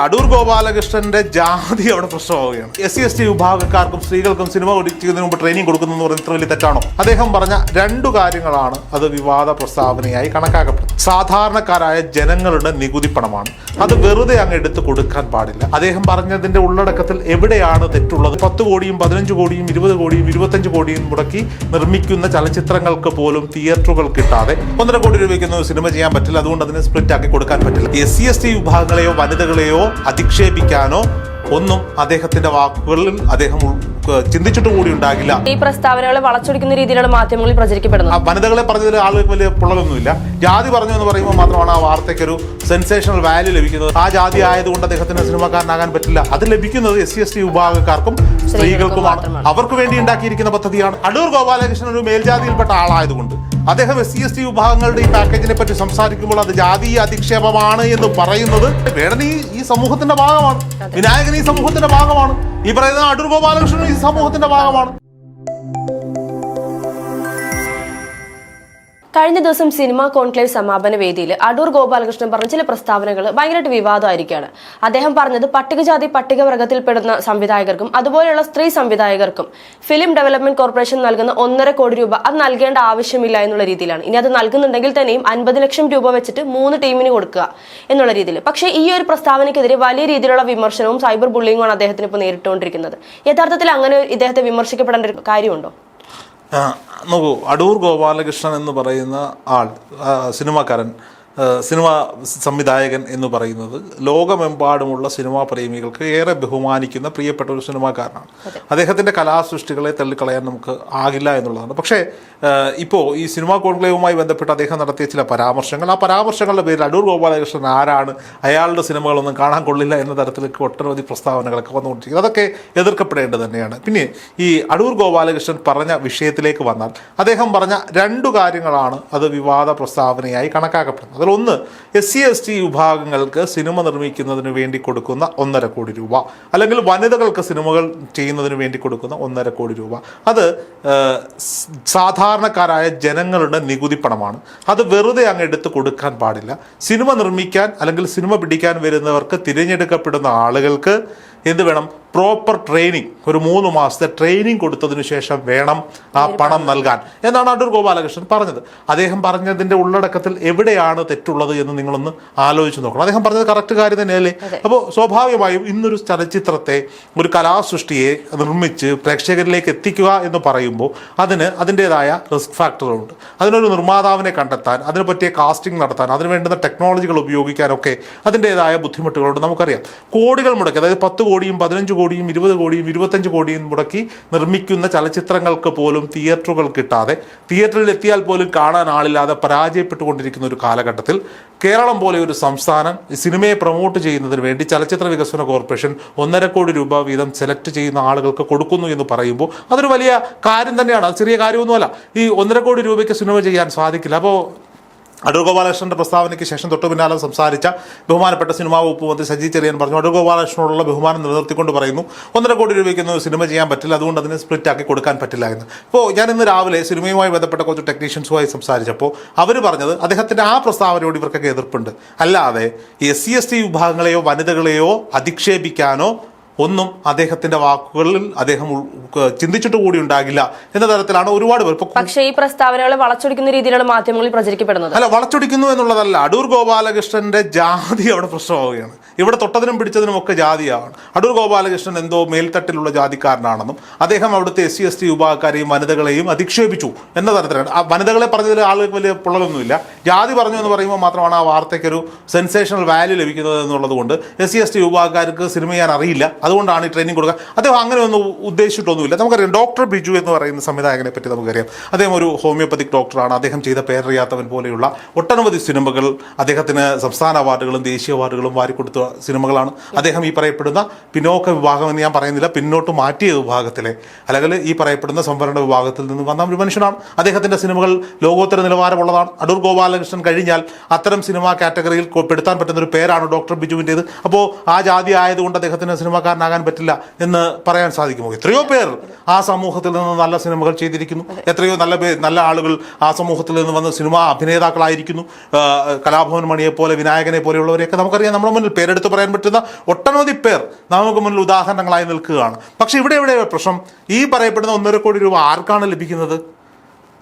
അടൂർ ഗോപാലകൃഷ്ണന്റെ ജാതി അവിടെ പ്രശ്നമാവുകയാണ്. എസ് സി എസ് ടി വിഭാഗക്കാർക്കും സ്ത്രീകൾക്കും സിനിമ ചെയ്യുന്നതിന് മുമ്പ് ട്രെയിനിങ് കൊടുക്കുന്നു എന്ന് പറഞ്ഞ ഇത്ര വലിയ തെറ്റാണോ? അദ്ദേഹം പറഞ്ഞ രണ്ടു കാര്യങ്ങളാണ് അത് വിവാദ പ്രസ്താവനയായി കണക്കാക്കപ്പെടുന്നത്. സാധാരണക്കാരായ ജനങ്ങളുടെ നികുതി പണമാണ്. അത് വെറുതെ അങ്ങ് എടുത്ത് കൊടുക്കാൻ പാടില്ല. അദ്ദേഹം പറഞ്ഞതിന്റെ ഉള്ളടക്കത്തിൽ എവിടെയാണ് തെറ്റുള്ളത്? പത്ത് കോടിയും പതിനഞ്ച് കോടിയും ഇരുപത് കോടിയും ഇരുപത്തഞ്ച് കോടിയും മുടക്കി നിർമ്മിക്കുന്ന ചലച്ചിത്രങ്ങൾക്ക് പോലും തിയേറ്ററുകൾ കിട്ടാതെ ഒന്നര കോടി രൂപയ്ക്കൊന്നും സിനിമ ചെയ്യാൻ പറ്റില്ല. അതുകൊണ്ട് അതിനെ സ്പ്ലിറ്റ് ആക്കി കൊടുക്കാൻ പറ്റില്ല. എസ് സി എസ് ടി വിഭാഗങ്ങളെയോ വനിതകളെയോ അധിക്ഷേപിക്കാനോ ഒന്നും അദ്ദേഹത്തിന്റെ വാക്കുകളിൽ അദ്ദേഹം ചിന്തിച്ചിട്ട് കൂടി ഉണ്ടാകില്ല. ഈ പ്രസ്താവനകളെ വളച്ചൊടിക്കുന്ന രീതിയിലാണ് മാധ്യമങ്ങളിൽ പ്രചരിക്കപ്പെടുന്നത്. വനിതകളെ പറഞ്ഞതിൽ ആളുകൾക്ക് വലിയ പൊള്ളലൊന്നുമില്ല. ജാതി പറഞ്ഞു എന്ന് പറയുമ്പോൾ മാത്രമാണ് ആ വാർത്തയ്ക്ക് ഒരു സെൻസേഷണൽ വാല്യൂ ലഭിക്കുന്നത്. ആ ജാതി ആയതുകൊണ്ട് അദ്ദേഹത്തിന് സിനിമാക്കാരനാകാൻ പറ്റില്ല. അത് ലഭിക്കുന്നത് എസ് സി എസ് ടി വിഭാഗക്കാർക്കും സ്ത്രീകൾക്കുമാണ്. അവർക്ക് വേണ്ടി ഉണ്ടാക്കിയിരിക്കുന്ന പദ്ധതിയാണ്. അടൂർ ഗോപാലകൃഷ്ണൻ ഒരു മേൽജാതിയിൽപ്പെട്ട ആളായതുകൊണ്ട്. അദ്ദേഹം എസ് സി എസ് ടി വിഭാഗങ്ങളുടെ ഈ പാക്കേജിനെ പറ്റി സംസാരിക്കുമ്പോൾ അത് ജാതീയ അധിക്ഷേപമാണ് എന്ന് പറയുന്നത്. ഈ ഈ സമൂഹത്തിന്റെ ഭാഗമാണ്. വിനായകൻ ഈ സമൂഹത്തിന്റെ ഭാഗമാണ്. ഈ പറയുന്ന അടൂർ ഗോപാലകൃഷ്ണൻ ഈ സമൂഹത്തിന്റെ ഭാഗമാണ്. കഴിഞ്ഞ ദിവസം സിനിമാ കോൺക്ലേവ് സമാപന വേദിയിൽ അടൂർ ഗോപാലകൃഷ്ണൻ പറഞ്ഞ ചില പ്രസ്താവനകൾ ഭയങ്കരമായിട്ട് വിവാദമായിരിക്കുകയാണ്. അദ്ദേഹം പറഞ്ഞത് പട്ടികജാതി പട്ടികവർഗത്തിൽപ്പെടുന്ന സംവിധായകർക്കും അതുപോലെയുള്ള സ്ത്രീ സംവിധായകർക്കും ഫിലിം ഡെവലപ്മെന്റ് കോർപ്പറേഷൻ നൽകുന്ന ഒന്നര കോടി രൂപ അത് നൽകേണ്ട ആവശ്യമില്ല എന്നുള്ള രീതിയിലാണ്. ഇനി അത് നൽകുന്നുണ്ടെങ്കിൽ തന്നെയും അൻപത് ലക്ഷം രൂപ വെച്ചിട്ട് മൂന്ന് ടീമിന് കൊടുക്കുക എന്നുള്ള രീതിയിൽ. പക്ഷേ ഈ ഒരു പ്രസ്താവനയ്ക്കെതിരെ വലിയ രീതിയിലുള്ള വിമർശനവും സൈബർ ബുള്ളിങ്ങുമാണ് അദ്ദേഹത്തിന് ഇപ്പോൾ നേരിട്ടുകൊണ്ടിരിക്കുന്നത്. യഥാർത്ഥത്തിൽ അങ്ങനെ ഇദ്ദേഹത്തെ വിമർശിക്കപ്പെടേണ്ട ഒരു കാര്യമുണ്ടോ? നോക്കൂ അടൂർ ഗോപാലകൃഷ്ണൻ എന്ന് പറയുന്ന ആൾ സിനിമാക്കാരൻ സിനിമ സംവിധായകൻ എന്ന് പറയുന്നത് ലോകമെമ്പാടുമുള്ള സിനിമാ പ്രേമികൾക്ക് ഏറെ ബഹുമാനിക്കുന്ന പ്രിയപ്പെട്ട ഒരു സിനിമാക്കാരനാണ്. അദ്ദേഹത്തിന്റെ കലാസൃഷ്ടികളെ തള്ളിക്കളയാൻ നമുക്ക് ആകില്ല എന്നുള്ളതാണ്. പക്ഷേ ഇപ്പോൾ ഈ സിനിമാ കോൺക്ലേവുമായി ബന്ധപ്പെട്ട് അദ്ദേഹം നടത്തിയ ചില പരാമർശങ്ങൾ ആ പരാമർശങ്ങളുടെ പേരിൽ അടൂർ ഗോപാലകൃഷ്ണൻ ആരാണ് അയാളുടെ സിനിമകളൊന്നും കാണാൻ കൊള്ളില്ല എന്ന തരത്തിലേക്ക് ഒട്ടനവധി പ്രസ്താവനകളൊക്കെ വന്നുകൊണ്ടിരിക്കുന്നത് അതൊക്കെ എതിർക്കപ്പെടേണ്ടത് തന്നെയാണ്. പിന്നെ ഈ അടൂർ ഗോപാലകൃഷ്ണൻ പറഞ്ഞ വിഷയത്തിലേക്ക് വന്നാൽ അദ്ദേഹം പറഞ്ഞ രണ്ടു കാര്യങ്ങളാണ് അത് വിവാദ പ്രസ്താവനയായി കണക്കാക്കപ്പെടുന്നത്. അതിലൊന്ന് എസ് സി എസ് ടി വിഭാഗങ്ങൾക്ക് സിനിമ നിർമ്മിക്കുന്നതിന് വേണ്ടി കൊടുക്കുന്ന ഒന്നര കോടി രൂപ. അല്ലെങ്കിൽ വനിതകൾക്ക് സിനിമകൾ ചെയ്യുന്നതിന് വേണ്ടി കൊടുക്കുന്ന ഒന്നര കോടി രൂപ. അത് സാധാരണക്കാരായ ജനങ്ങളുടെ നികുതി പണമാണ്. അത് വെറുതെ അങ്ങ് എടുത്ത് കൊടുക്കാൻ പാടില്ല. സിനിമ നിർമ്മിക്കാൻ അല്ലെങ്കിൽ സിനിമ പിടിക്കാൻ വരുന്നവർക്ക് തിരഞ്ഞെടുക്കപ്പെടുന്ന ആളുകൾക്ക് എന്ത് വേണം? പ്രോപ്പർ ട്രെയിനിങ് ഒരു മൂന്ന് മാസത്തെ ട്രെയിനിങ് കൊടുത്തതിന് ശേഷം വേണം ആ പണം നൽകാൻ. എന്നാണ് അടൂർ ഗോപാലകൃഷ്ണൻ പറഞ്ഞത്. അദ്ദേഹം പറഞ്ഞതിന്റെ ഉള്ളടക്കത്തിൽ എവിടെയാണ് തെറ്റുള്ളത് എന്ന് നിങ്ങളൊന്ന് ആലോചിച്ച് നോക്കണം. അദ്ദേഹം പറഞ്ഞത് കറക്റ്റ് കാര്യം തന്നെയല്ലേ? അപ്പോൾ സ്വാഭാവികമായും ഇന്നൊരു ചലച്ചിത്രത്തെ ഒരു കലാസൃഷ്ടിയെ നിർമ്മിച്ച് പ്രേക്ഷകരിലേക്ക് എത്തിക്കുക എന്ന് പറയുമ്പോൾ അതിന് അതിന്റെതായ റിസ്ക് ഫാക്ടറുണ്ട് അതിനൊരു നിർമ്മാതാവിനെ കണ്ടെത്താൻ അതിനെ പറ്റിയ കാസ്റ്റിംഗ് നടത്താൻ അതിന് വേണ്ടുന്ന ടെക്നോളജികൾ ഉപയോഗിക്കാനൊക്കെ അതിന്റെതായ ബുദ്ധിമുട്ടുകളുണ്ട് നമുക്കറിയാം. കോടികൾ മുടക്കി അതായത് പത്ത് കോടിയും പതിനഞ്ച് കോടിയും ഇരുപത് കോടിയും ഇരുപത്തഞ്ച് കോടിയും മുടക്കി നിർമ്മിക്കുന്ന ചലച്ചിത്രങ്ങൾക്ക് പോലും തിയേറ്ററുകൾ കിട്ടാതെ തിയേറ്ററിൽ എത്തിയാൽ പോലും കാണാൻ ആളില്ലാതെ പരാജയപ്പെട്ടുകൊണ്ടിരിക്കുന്ന ഒരു കാലഘട്ടത്തിൽ കേരളം പോലെ ഒരു സംസ്ഥാനം സിനിമയെ പ്രൊമോട്ട് ചെയ്യുന്നതിന് വേണ്ടി ചലച്ചിത്ര വികസന കോർപ്പറേഷൻ ഒന്നര കോടി രൂപ വീതം സെലക്ട് ചെയ്യുന്ന ആളുകൾക്ക് കൊടുക്കുന്നു എന്ന് പറയുമ്പോൾ അതൊരു വലിയ കാര്യം തന്നെയാണ്. അത് ചെറിയ കാര്യമൊന്നുമല്ല. ഈ ഒന്നര കോടി രൂപയ്ക്ക് സിനിമ ചെയ്യാൻ സാധിക്കില്ല. അപ്പോൾ അടൂർ ഗോപാലകൃഷ്ണന്റെ പ്രസ്താവനയ്ക്ക് ശേഷം തൊട്ടു പിന്നാലെ സംസാരിച്ച ബഹുമാനപ്പെട്ട സിനിമാ വകുപ്പ് മന്ത്രി സജി ചെറിയൻ പറഞ്ഞു അടൂർ ഗോപാലകൃഷ്ണനോടുള്ള ബഹുമാനം നിലനിർത്തിക്കൊണ്ട് പറയുന്നു. ഒന്നര കോടി രൂപയ്ക്കൊന്നും സിനിമ ചെയ്യാൻ പറ്റില്ല. അതുകൊണ്ട് അതിനെ സ്പ്ലിറ്റ് ആക്കി കൊടുക്കാൻ പറ്റില്ല എന്ന്. ഇപ്പോൾ ഞാൻ ഇന്ന് രാവിലെ സിനിമയുമായി ബന്ധപ്പെട്ട കുറച്ച് ടെക്നീഷ്യൻസുമായി സംസാരിച്ചപ്പോൾ അവർ പറഞ്ഞത് അദ്ദേഹത്തിന്റെ ആ പ്രസ്താവനയോട് ഇവർക്കൊക്കെ എതിർപ്പുണ്ട്. അല്ലാതെ എസ് സി എസ് ടി വിഭാഗങ്ങളെയോ വനിതകളെയോ അധിക്ഷേപിക്കാനോ ഒന്നും അദ്ദേഹത്തിന്റെ വാക്കുകളിൽ അദ്ദേഹം ചിന്തിച്ചിട്ട് കൂടി ഉണ്ടാകില്ല എന്ന തരത്തിലാണ് ഒരുപാട് പേർ. പക്ഷേ ഈ പ്രസ്താവനകളെ വളച്ചൊടിക്കുന്ന രീതിയിലാണ് മാധ്യമങ്ങളിൽ പ്രചരിക്കപ്പെടുന്നത്. അല്ല വളച്ചൊടിക്കുന്നു എന്നുള്ളതല്ല. അടൂർ ഗോപാലകൃഷ്ണന്റെ ജാതി അവിടെ പ്രശ്നമാവുകയാണ്. ഇവിടെ തൊട്ടതിനും പിടിച്ചതിനും ഒക്കെ ജാതിയാണ്. അടൂർ ഗോപാലകൃഷ്ണൻ എന്തോ മേൽത്തട്ടിലുള്ള ജാതിക്കാരനാണെന്നും അദ്ദേഹം അവിടുത്തെ എസ് സി എസ് ടി വിഭാഗക്കാരെയും വനിതകളെയും അധിക്ഷേപിച്ചു എന്ന തരത്തിലാണ്. ആ വനിതകളെ പറഞ്ഞതിൽ ആളുകൾക്ക് വലിയ പൊള്ളലൊന്നുമില്ല. ജാതി പറഞ്ഞു എന്ന് പറയുമ്പോൾ മാത്രമാണ് ആ വാർത്തയ്ക്ക് ഒരു സെൻസേഷണൽ വാല്യൂ ലഭിക്കുന്നത് എന്നുള്ളത് കൊണ്ട് എസ് സി എസ് ടി വിഭാഗക്കാർക്ക് സിനിമ ചെയ്യാൻ അറിയില്ല. അതുകൊണ്ടാണ് ഈ ട്രെയിനിങ് കൊടുക്കുക അദ്ദേഹം അങ്ങനെ ഒന്നും ഉദ്ദേശിച്ചിട്ടൊന്നുമില്ല. നമുക്കറിയാം ഡോക്ടർ ബിജു എന്ന് പറയുന്ന സംവിധായകനെ പറ്റി നമുക്കറിയാം. അദ്ദേഹം ഒരു ഹോമിയോപ്പതിക് ഡോക്ടറാണ് അദ്ദേഹം ചെയ്ത പേരറിയാത്തവൻ പോലെയുള്ള ഒട്ടനവധി സിനിമകൾ അദ്ദേഹത്തിന് സംസ്ഥാന അവാർഡുകളും ദേശീയ അവാർഡുകളും വാരിക്കൊടുത്ത സിനിമകളാണ്. അദ്ദേഹം ഈ പറയപ്പെടുന്ന പിന്നോക്ക വിഭാഗം എന്ന് ഞാൻ പറയുന്നില്ല പിന്നോട്ട് മാറ്റിയ വിഭാഗത്തിലെ അല്ലെങ്കിൽ ഈ പറയപ്പെടുന്ന സംവരണ വിഭാഗത്തിൽ നിന്ന് വന്ന ഒരു മനുഷ്യനാണ്. അദ്ദേഹത്തിന്റെ സിനിമകൾ ലോകോത്തര നിലവാരമുള്ളതാണ്. അടൂർ ഗോപാലകൃഷ്ണൻ കഴിഞ്ഞാൽ അത്തരം സിനിമ കാറ്റഗറിയിൽ പെടുത്താൻ പറ്റുന്ന ഒരു പേരാണ് ഡോക്ടർ ബിജുവിന്റേത് അപ്പോൾ ആ ജാതി ആയതുകൊണ്ട് അദ്ദേഹത്തിന് സിനിമാക്കാരൻ സിനിമാക്കാരനാകാൻ പറ്റില്ല എന്ന് പറയാൻ സാധിക്കുമോ? എത്രയോ പേർ ആ സമൂഹത്തിൽ നിന്ന് നല്ല സിനിമകൾ ചെയ്തിരിക്കുന്നു. എത്രയോ നല്ല നല്ല ആളുകൾ ആ സമൂഹത്തിൽ നിന്ന് വന്ന് സിനിമാ അഭിനേതാക്കളായിരിക്കുന്നു. കലാഭവൻ മണിയെ പോലെ വിനായകനെ പോലെയുള്ളവരെയൊക്കെ നമുക്കറിയാം. നമ്മുടെ മുന്നിൽ പേരെടുത്ത് പറയാൻ പറ്റുന്ന ഒട്ടനവധി പേർ നമുക്ക് മുന്നിൽ ഉദാഹരണങ്ങളായി നിൽക്കുകയാണ്. പക്ഷെ ഇവിടെ എവിടെ പ്രശ്നം? ഈ പറയപ്പെടുന്ന ഒന്നര കോടി രൂപ ആർക്കാണ് ലഭിക്കുന്നത്?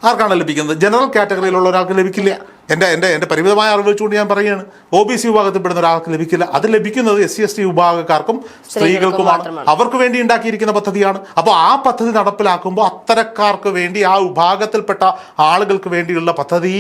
ആർക്കാണ് ലഭിക്കുന്നത്? ജനറൽ കാറ്റഗറിയിലുള്ള ഒരാൾക്ക് ലഭിക്കില്ല. എന്റെ എന്റെ എന്റെ പരിമിതമായ അറിവ് വെച്ചുകൊണ്ട് ഞാൻ പറയുകയാണ്. ഒ ബി സി വിഭാഗത്തിൽപ്പെടുന്ന ഒരാൾക്ക് ലഭിക്കില്ല. അത് ലഭിക്കുന്നത് എസ് സി എസ് ടി വിഭാഗക്കാർക്കും സ്ത്രീകൾക്കുമാണ്. അവർക്ക് വേണ്ടി ഉണ്ടാക്കിയിരിക്കുന്ന പദ്ധതിയാണ്. അപ്പോൾ ആ പദ്ധതി നടപ്പിലാക്കുമ്പോൾ അത്തരക്കാർക്ക് വേണ്ടി ആ വിഭാഗത്തിൽപ്പെട്ട ആളുകൾക്ക് വേണ്ടിയുള്ള പദ്ധതി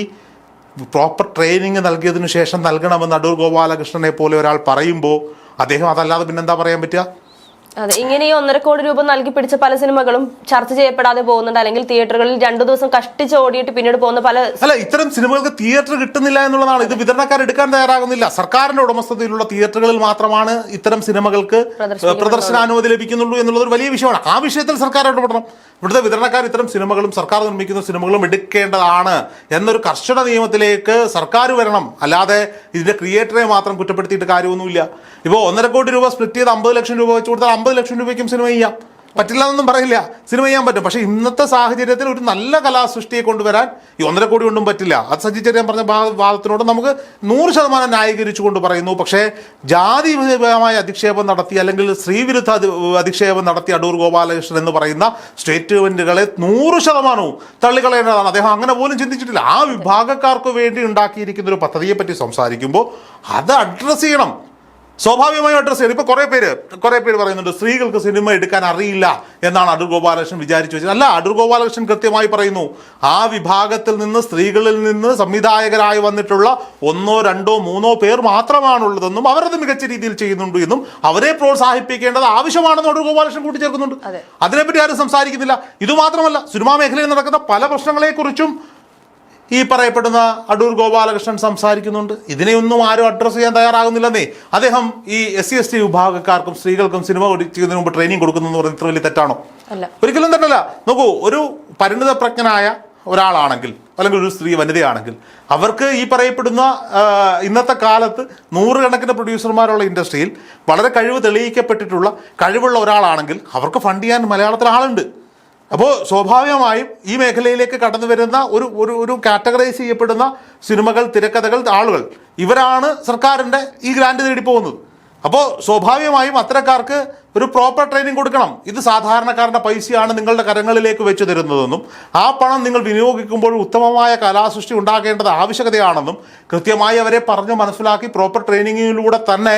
പ്രോപ്പർ ട്രെയിനിങ് നൽകിയതിനു ശേഷം നൽകണമെന്ന് അടൂർ ഗോപാലകൃഷ്ണനെ പോലെ ഒരാൾ പറയുമ്പോൾ അദ്ദേഹം അതല്ലാതെ പിന്നെന്താ പറയാൻ പറ്റുക? അതെ ഇങ്ങനെ ഈ ഒന്നര കോടി രൂപ നൽകി പിടിച്ച പല സിനിമകളും ചർച്ച ചെയ്യപ്പെടാതെ പോകുന്നുണ്ട്. അല്ലെങ്കിൽ തിയേറ്ററുകളിൽ രണ്ടു ദിവസം കഷ്ടിച്ച് ഓടിയിട്ട് പിന്നീട് പോകുന്ന പല അല്ല ഇത്തരം സിനിമകൾക്ക് തിയേറ്റർ കിട്ടുന്നില്ല എന്നുള്ളതാണ്. ഇത് വിതരണക്കാർ എടുക്കാൻ തയ്യാറാകുന്നില്ല. സർക്കാരിന്റെ ഉടമസ്ഥതയിലുള്ള തിയേറ്ററുകളിൽ മാത്രമാണ് ഇത്തരം സിനിമകൾക്ക്. പ്രദർശനാനുമതി ലഭിക്കുന്നുള്ളൂ എന്നുള്ളത് ഒരു വലിയ വിഷയമാണ്. ആ വിഷയത്തിൽ സർക്കാർ ഇടപെടണം. ഇവിടുത്തെ വിതരണക്കാർ ഇത്തരം സിനിമകളും സർക്കാർ നിർമ്മിക്കുന്ന സിനിമകളും എടുക്കേണ്ടതാണ് എന്നൊരു കർശന നിയമത്തിലേക്ക് സർക്കാർ വരണം. അല്ലാതെ ഇതിന്റെ ക്രിയേറ്ററെ മാത്രം കുറ്റപ്പെടുത്തിയിട്ട് കാര്യമൊന്നുമില്ല. ഇപ്പോൾ ഒന്നര കോടി രൂപ സ്പ്ലിറ്റ് ചെയ്ത് അമ്പത് ലക്ഷം രൂപ വെച്ച് കൊടുത്താൽ അമ്പത് ലക്ഷം രൂപയ്ക്കും സിനിമ ചെയ്യാം. പറ്റില്ല എന്നൊന്നും പറയില്ല. സിനിമ ചെയ്യാൻ പറ്റും. പക്ഷേ ഇന്നത്തെ സാഹചര്യത്തിൽ ഒരു നല്ല കലാസൃഷ്ടിയെ കൊണ്ടുവരാൻ ഈ ഒന്നര കോടി കൊണ്ടും പറ്റില്ല. അത് സജി ചെറിയാൻ പറഞ്ഞ വാദത്തിനോട് നമുക്ക് നൂറ് ശതമാനം ന്യായീകരിച്ചുകൊണ്ട് പറയുന്നു. പക്ഷേ ജാതി വിരുദ്ധമായ അധിക്ഷേപം നടത്തി അല്ലെങ്കിൽ സ്ത്രീവിരുദ്ധ വിരുദ്ധ അധിക്ഷേപം നടത്തി അടൂർ ഗോപാലകൃഷ്ണൻ എന്ന് പറയുന്ന സ്റ്റേറ്റ്മെന്റുകളെ നൂറ് ശതമാനവും തള്ളിക്കളയേണ്ടതാണ്. അദ്ദേഹം അങ്ങനെ പോലും ചിന്തിച്ചിട്ടില്ല. ആ വിഭാഗക്കാർക്ക് വേണ്ടി ഉണ്ടാക്കിയിരിക്കുന്ന ഒരു പദ്ധതിയെപ്പറ്റി സംസാരിക്കുമ്പോൾ അത് അഡ്രസ്സ് ചെയ്യണം. സ്വാഭാവികമായും അഡ്രസ് ചെയ്യുന്നത് ഇപ്പോൾ കുറേ പേര് കുറേ പേര് പറയുന്നുണ്ട് സ്ത്രീകൾക്ക് സിനിമ എടുക്കാൻ അറിയില്ല എന്നാണ് അടൂർ ഗോപാലകൃഷ്ണൻ വിചാരിച്ചു വെച്ചത്. അല്ല അടൂർ ഗോപാലകൃഷ്ണൻ കൃത്യമായി പറയുന്നു ആ വിഭാഗത്തിൽ നിന്ന് സ്ത്രീകളിൽ നിന്ന് സംവിധായകരായി വന്നിട്ടുള്ള ഒന്നോ രണ്ടോ മൂന്നോ പേർ മാത്രമാണുള്ളതെന്നും അവരത് മികച്ച രീതിയിൽ ചെയ്യുന്നുണ്ട് എന്നും അവരെ പ്രോത്സാഹിപ്പിക്കേണ്ടത് ആവശ്യമാണെന്ന് അടൂർ ഗോപാലകൃഷ്ണൻ കൂട്ടിച്ചേർക്കുന്നുണ്ട്. അതിനെപ്പറ്റി ആരും സംസാരിക്കുന്നില്ല. ഇതുമാത്രമല്ല സിനിമാ മേഖലയിൽ നടക്കുന്ന പല പ്രശ്നങ്ങളെക്കുറിച്ചും ഈ പറയപ്പെടുന്ന അടൂർ ഗോപാലകൃഷ്ണൻ സംസാരിക്കുന്നുണ്ട്. ഇതിനെയൊന്നും ആരും അഡ്രസ്സ് ചെയ്യാൻ തയ്യാറാകുന്നില്ലെന്നേ. അദ്ദേഹം ഈ എസ് സി എസ് ടി വിഭാഗക്കാർക്കും സ്ത്രീകൾക്കും സിനിമ ചെയ്യുന്നതിന് മുമ്പ് ട്രെയിനിങ് കൊടുക്കുന്നു പറഞ്ഞ ഇത്ര വലിയ തെറ്റാണോ? ഒരിക്കലും തെറ്റല്ല. നോക്കൂ ഒരു പരിണിതപ്രജ്ഞനായ ഒരാളാണെങ്കിൽ അല്ലെങ്കിൽ ഒരു സ്ത്രീ വനിതയാണെങ്കിൽ അവർക്ക് ഈ പറയപ്പെടുന്ന ഇന്നത്തെ കാലത്ത് നൂറുകണക്കിന് പ്രൊഡ്യൂസർമാരുള്ള ഇൻഡസ്ട്രിയിൽ വളരെ കഴിവ് തെളിയിക്കപ്പെട്ടിട്ടുള്ള കഴിവുള്ള ഒരാളാണെങ്കിൽ അവർക്ക് ഫണ്ട് ചെയ്യാൻ മലയാളത്തിൽ ആളുണ്ട് അപ്പോൾ സ്വാഭാവികമായും ഈ മേഖലയിലേക്ക് കടന്നു വരുന്ന ഒരു ഒരു ഒരു കാറ്റഗറൈസ് ചെയ്യപ്പെടുന്ന സിനിമകൾ തിരക്കഥകൾ ആളുകൾ ഇവരാണ് സർക്കാരിന്റെ ഈ ഗ്രാൻഡ് തേടി പോകുന്നത്. അപ്പോൾ സ്വാഭാവികമായും അത്തരക്കാർക്ക് ഒരു പ്രോപ്പർ ട്രെയിനിങ് കൊടുക്കണം. ഇത് സാധാരണക്കാരന്റെ പൈസയാണ് നിങ്ങളുടെ കരങ്ങളിലേക്ക് വെച്ച് തരുന്നതെന്നും ആ പണം നിങ്ങൾ വിനിയോഗിക്കുമ്പോൾ ഉത്തമമായ കലാസൃഷ്ടി ഉണ്ടാകേണ്ടത് ആവശ്യകതയാണെന്നും കൃത്യമായി അവരെ പറഞ്ഞ് മനസ്സിലാക്കി പ്രോപ്പർ ട്രെയിനിങ്ങിലൂടെ തന്നെ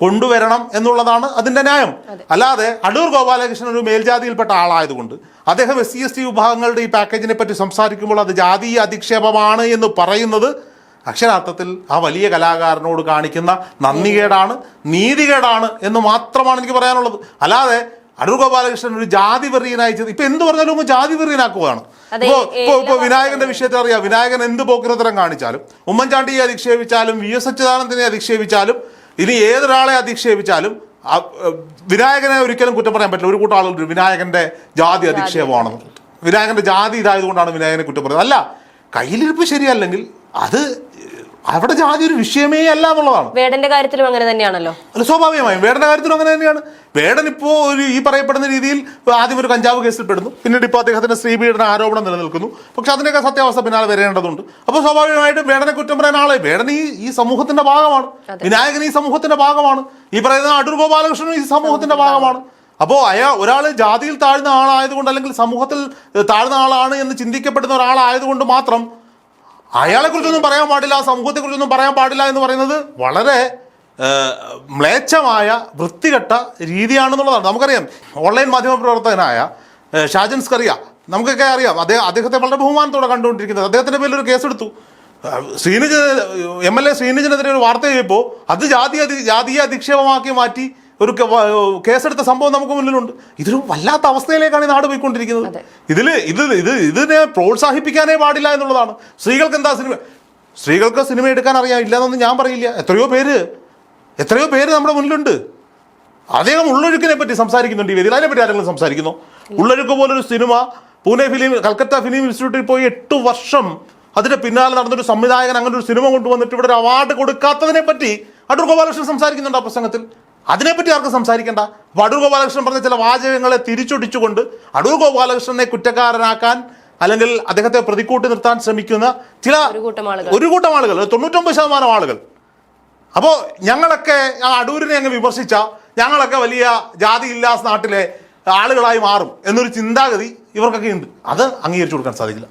കൊണ്ടുവരണം എന്നുള്ളതാണ് അതിന്റെ ന്യായം. അല്ലാതെ അടൂർ ഗോപാലകൃഷ്ണൻ ഒരു മേൽജാതിയിൽപ്പെട്ട ആളായതുകൊണ്ട് അദ്ദേഹം എസ് സി എസ് ടി വിഭാഗങ്ങളുടെ ഈ പാക്കേജിനെ പറ്റി സംസാരിക്കുമ്പോൾ അത് ജാതീയ അധിക്ഷേപമാണ് എന്ന് പറയുന്നത് അക്ഷരാർത്ഥത്തിൽ ആ വലിയ കലാകാരനോട് കാണിക്കുന്ന നന്ദികേടാണ് നീതികേടാണ് എന്ന് മാത്രമാണ് എനിക്ക് പറയാനുള്ളത്. അല്ലാതെ അടൂർ ഗോപാലകൃഷ്ണൻ ഒരു ജാതി വെറിയനായി ചെയ്ത് ഇപ്പൊ എന്ത് പറഞ്ഞാലും ജാതി വെറിയനാക്കുകയാണ് ഇപ്പോ ഇപ്പോ ഇപ്പോ വിനായകന്റെ വിഷയത്തിൽ അറിയാം. വിനായകൻ എന്ത് പോക്കിരത്തരം കാണിച്ചാലും ഉമ്മൻചാണ്ടിയെ അധിക്ഷേപിച്ചാലും വി എസ് അച്യുതാനന്ദനെ അധിക്ഷേപിച്ചാലും ഇനി ഏതൊരാളെ അധിക്ഷേപിച്ചാലും വിനായകനെ ഒരിക്കലും കുറ്റം പറയാൻ പറ്റില്ല. ഒരു കൂട്ടം ആളുകൾ വിനായകന്റെ ജാതി. അധിക്ഷേപമാണെന്ന്. വിനായകന്റെ ജാതി ഇതായതുകൊണ്ടാണ് വിനായകനെ കുറ്റം പറയുന്നത്. അല്ല കയ്യിലിരിപ്പ് ശരിയല്ലെങ്കിൽ അത് അവിടെ ജാതി ഒരു വിഷയമേ അല്ല എന്നുള്ളതാണ്. വേടന്റെ കാര്യത്തിലും അങ്ങനെ തന്നെയാണല്ലോ. അല്ല സ്വാഭാവികമായും വേടന്റെ കാര്യത്തിലും അങ്ങനെ തന്നെയാണ്. വേടൻ ഇപ്പോ ഒരു ഈ പറയപ്പെടുന്ന രീതിയിൽ ആദ്യം ഒരു കഞ്ചാവ് കേസിൽ പെടുന്നു. പിന്നീട് ഇപ്പോൾ അദ്ദേഹത്തിന്റെ സ്ത്രീപീഡന ആരോപണം നിലനിൽക്കുന്നു. പക്ഷെ അതിന്റെയൊക്കെ സത്യാവസ്ഥ പിന്നാലെ വരേണ്ടതുണ്ട്. അപ്പോൾ സ്വാഭാവികമായിട്ടും വേടനെ കുറ്റം പറയാൻ ആളെ വേടൻ ഈ ഈ സമൂഹത്തിന്റെ ഭാഗമാണ്. വിനായകൻ ഈ സമൂഹത്തിന്റെ ഭാഗമാണ്. ഈ പറയുന്ന അടൂർ ഗോപാലകൃഷ്ണനും ഈ സമൂഹത്തിന്റെ ഭാഗമാണ്. അപ്പോൾ അയാൾ ഒരാൾ ജാതിയിൽ താഴ്ന്ന ആളായതുകൊണ്ട് അല്ലെങ്കിൽ സമൂഹത്തിൽ താഴ്ന്ന ആളാണ് എന്ന് ചിന്തിക്കപ്പെടുന്ന ഒരാളായതുകൊണ്ട് മാത്രം അയാളെ കുറിച്ചൊന്നും പറയാൻ പാടില്ല സമൂഹത്തെ കുറിച്ചൊന്നും പറയാൻ പാടില്ല എന്ന് പറയുന്നത് വളരെ മ്ലേച്ഛമായ വൃത്തികെട്ട രീതിയാണെന്നുള്ളതാണ്. നമുക്കറിയാം ഓൺലൈൻ മാധ്യമ പ്രവർത്തകനായ ഷാജൻ സ്കറിയ നമുക്കൊക്കെ അറിയാം അദ്ദേഹം അദ്ദേഹത്തെ വളരെ ബഹുമാനത്തോടെ കണ്ടുകൊണ്ടിരിക്കുന്നത്. അദ്ദേഹത്തിന്റെ പേരിൽ ഒരു കേസെടുത്തു. ശ്രീനുജ് എം എൽ എ ശ്രീനുജിനെതിരെ ഒരു വാർത്ത ചെയ്യുമ്പോൾ അത് ജാതി അധി ജാതീയ അധിക്ഷേപമാക്കി മാറ്റി ഒരു കേസെടുത്ത സംഭവം നമുക്ക് മുന്നിലുണ്ട്. ഇതൊരു വല്ലാത്ത അവസ്ഥയിലേക്കാണ് ഈ നാട് പോയിക്കൊണ്ടിരിക്കുന്നത്. ഇതിൽ ഇത് ഇത് ഇതിനെ പ്രോത്സാഹിപ്പിക്കാനേ പാടില്ല എന്നുള്ളതാണ്. സ്ത്രീകൾക്ക് എന്താ സിനിമ? സ്ത്രീകൾക്ക് സിനിമ എടുക്കാൻ അറിയാം ഇല്ലാന്നൊന്നും ഞാൻ പറയില്ല. എത്രയോ പേര് എത്രയോ പേര് നമ്മുടെ മുന്നിലുണ്ട്. അദ്ദേഹം ഉള്ളൊഴുക്കിനെ പറ്റി സംസാരിക്കുന്നുണ്ട്. ഈ വേദിയിൽ അതിനെപ്പറ്റി ആരെങ്കിലും സംസാരിക്കുന്നു? ഉള്ളൊഴുക്ക് പോലൊരു cinema Pune film Calcutta film ഇൻസ്റ്റിറ്റ്യൂട്ടിൽ പോയി എട്ട് വർഷം അതിന്റെ പിന്നാലെ നടന്നൊരു സംവിധായകൻ അങ്ങനെ ഒരു സിനിമ കൊണ്ടുവന്നിട്ട് ഇവിടെ ഒരു അവാർഡ് കൊടുക്കാത്തതിനെ പറ്റി അടൂർ ഗോപാലകൃഷ്ണൻ സംസാരിക്കുന്നുണ്ട് ആ പ്രസംഗത്തിൽ. അതിനെപ്പറ്റി ആർക്കും സംസാരിക്കേണ്ട. അടൂർ ഗോപാലകൃഷ്ണൻ പറഞ്ഞ ചില വാചകങ്ങളെ തിരിച്ചൊടിച്ചുകൊണ്ട് അടൂർ ഗോപാലകൃഷ്ണനെ കുറ്റക്കാരനാക്കാൻ അല്ലെങ്കിൽ അദ്ദേഹത്തെ പ്രതിക്കൂട്ടി നിർത്താൻ ശ്രമിക്കുന്ന ചില ഒരു കൂട്ടം ആളുകൾ. ഒരു കൂട്ടം ആളുകൾ തൊണ്ണൂറ്റൊമ്പത് ശതമാനം ആളുകൾ. അപ്പോൾ ഞങ്ങളൊക്കെ ആ അടൂരിനെ അങ്ങ് വിമർശിച്ച ഞങ്ങളൊക്കെ വലിയ ജാതി ഇല്ലാത്ത നാട്ടിലെ ആളുകളായി മാറും എന്നൊരു ചിന്താഗതി ഇവർക്കൊക്കെ ഉണ്ട്. അത് അംഗീകരിച്ചു കൊടുക്കാൻ സാധിക്കില്ല.